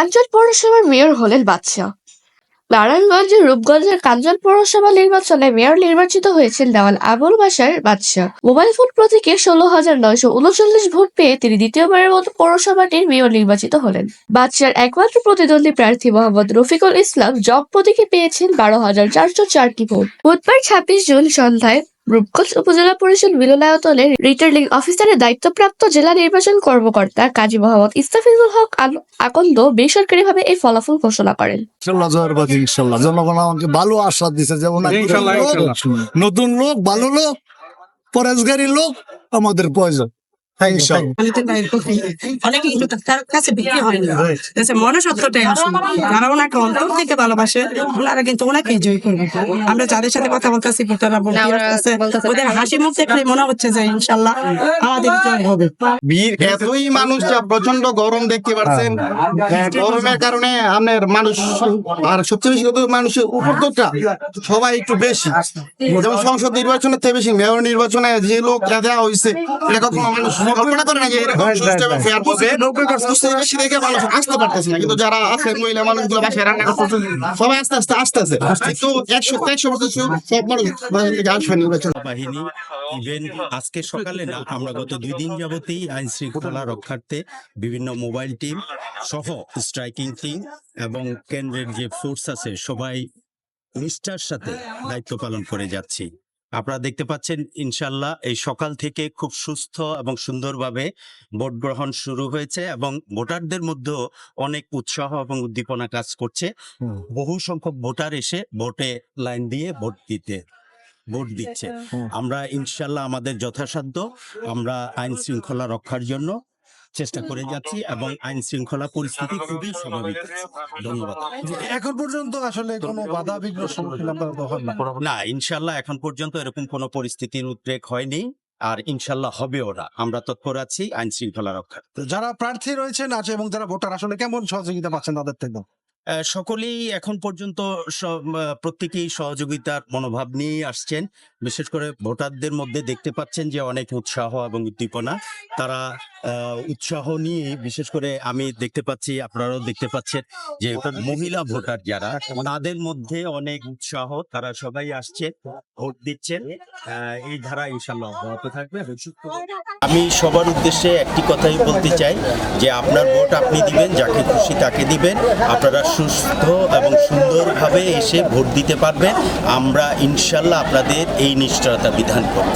কাঞ্চন পৌরসভার মেয়র হলেন বাদশাহ। নারায়ণগঞ্জের রূপগঞ্জের কাঞ্চন পৌরসভা নির্বাচনে মেয়র নির্বাচিত হয়েছেন দেওয়াল আবুল বাসার বাদশাহ। মোবাইল ফোন প্রতীকে ষোলো হাজার নয়শো উনচল্লিশ ভোট পেয়ে তিনি দ্বিতীয়বারের মতো পৌরসভাটির মেয়র নির্বাচিত হলেন। বাদশার একমাত্র প্রতিদ্বন্দ্বী প্রার্থী মোহাম্মদ রফিকুল ইসলাম জব প্রতীকে পেয়েছেন বারো হাজার চারশো চারটি ভোট। বুধবার ছাব্বিশ জুন সন্ধ্যায় রূপগঞ্জ উপজেলা পরিষদ মিলনায়তনে রিটার্নিং অফিসারের দায়িত্বপ্রাপ্ত জেলা নির্বাচন কর্মকর্তা কাজী মোহাম্মদ ইস্তাফিজুল হক আকন্দ বেসরকারিভাবে এই ফলাফল ঘোষণা করেন। ইনশাল্লাহ জনগণ আমাকে ভালো আশ্বাস দিছে যেমন। নতুন লোক ভালো লোক পরেশগারী লোক আমাদের প্রয়োজন। হ্যাঁ ইনশাল্লাহ পানিতে বাইর করতে অনেকে কিন্তু তার কাছে বিক্রি হয় না। দেশে মনুষ্যত্বটাই আসল যারা ওনাকে অন্তর থেকে ভালোবাসে। ওনারা কিন্তু ওনাকেই জয় করবে আমরা যাদের সাথে কথা বলতেছি ভোটাররা বলতে ওদের হাসি মুখ দেখলে মনে হচ্ছে যে ইনশাল্লাহ আমাদের জয় হবে। ভিড় এতই মানুষ যা প্রচণ্ড গরম দেখতে পাচ্ছেন। হ্যাঁ, গরমের কারণে আপনার মানুষ আর সবচেয়ে বেশি মানুষের উপদ্রবটা সবাই একটু বেশি। যেমন সংসদ নির্বাচনের থেকে বেশি মেয়র নির্বাচনে যে লোক দেওয়া হয়েছে এটা কখনো মানুষ কল্পনা করে না যে এরকম সুষ্ঠু এবং fair হবে। বুঝতে বেশি দেখে মানুষ আসতে পারতেছে না। কিন্তু যারা আছে মহিলা মানুষগুলো বাসায় রান্না করতেছে সবাই আস্তে আস্তে আসতেছে তো একশো একশো বছর সব মানুষ বাহির থেকে আসবে নির্বাচন বাহিনী ইভেন আজকে সকালে না আমরা গত দুই দিন যাবতেই আইন শৃঙ্খলা রক্ষার্থে বিভিন্ন মোবাইল টিম সহ স্ট্রাইকিং টিম এবং কেন্দ্রের যে ফোর্স আছে সবাই নিষ্ঠার সাথে দায়িত্ব পালন করে যাচ্ছি। আপনারা দেখতে পাচ্ছেন ইনশাল্লাহ এই সকাল থেকে খুব সুস্থ এবং সুন্দরভাবে ভোট গ্রহণ শুরু হয়েছে এবং ভোটারদের মধ্যেও অনেক উৎসাহ এবং উদ্দীপনা কাজ করছে। বহু সংখ্যক ভোটার এসে ভোটে লাইন দিয়ে ভোট দিতে ভোট দিচ্ছে। আমরা ইনশাল্লাহ আমাদের যথাসাধ্য আমরা আইন শৃঙ্খলা রক্ষার জন্য চেষ্টা করে যাচ্ছি এবং আইন শৃঙ্খলা পরিস্থিতি খুবই স্বাভাবিক। ধন্যবাদ। এখন পর্যন্ত আসলে কোনো বাধা বিঘ্ন সম্মুখীন না। ইনশাল্লাহ এখন পর্যন্ত এরকম কোনো পরিস্থিতির উদ্রেক হয়নি আর ইনশাল্লাহ হবে ওরা। আমরা তৎপর আছি আইন শৃঙ্খলা রক্ষা যারা প্রার্থী রয়েছেন আছে এবং যারা ভোটার আসলে কেমন সহযোগিতা পাচ্ছেন তাদের থেকে? সকলেই এখন পর্যন্ত প্রত্যেকেই সহযোগিতার মনোভাব নিয়ে আসছেন। বিশেষ করে ভোটারদের মধ্যে দেখতে পাচ্ছেন যে অনেক উৎসাহ এবং উদ্দীপনা। তারা উৎসাহ নিয়ে বিশেষ করে আমি দেখতে পাচ্ছি আপনারাও দেখতে পাচ্ছেন যে মহিলা ভোটার যারা তাদের মধ্যে অনেক উৎসাহ তারা সবাই আসছে ভোট দিচ্ছেন। এই ধারা ইনশাল্লাহ অব্যাহত থাকবে। আমি সবার উদ্দেশ্যে একটি কথাই বলতে চাই যে আপনার ভোট আপনি দিবেন যাকে খুশি তাকে দিবেন। আপনারা সুস্থ এবং সুন্দরভাবে এসে ভোট দিতে পারবে। আমরা ইনশাল্লাহ আপনাদের এই নিশ্চয়তা বিধান করব।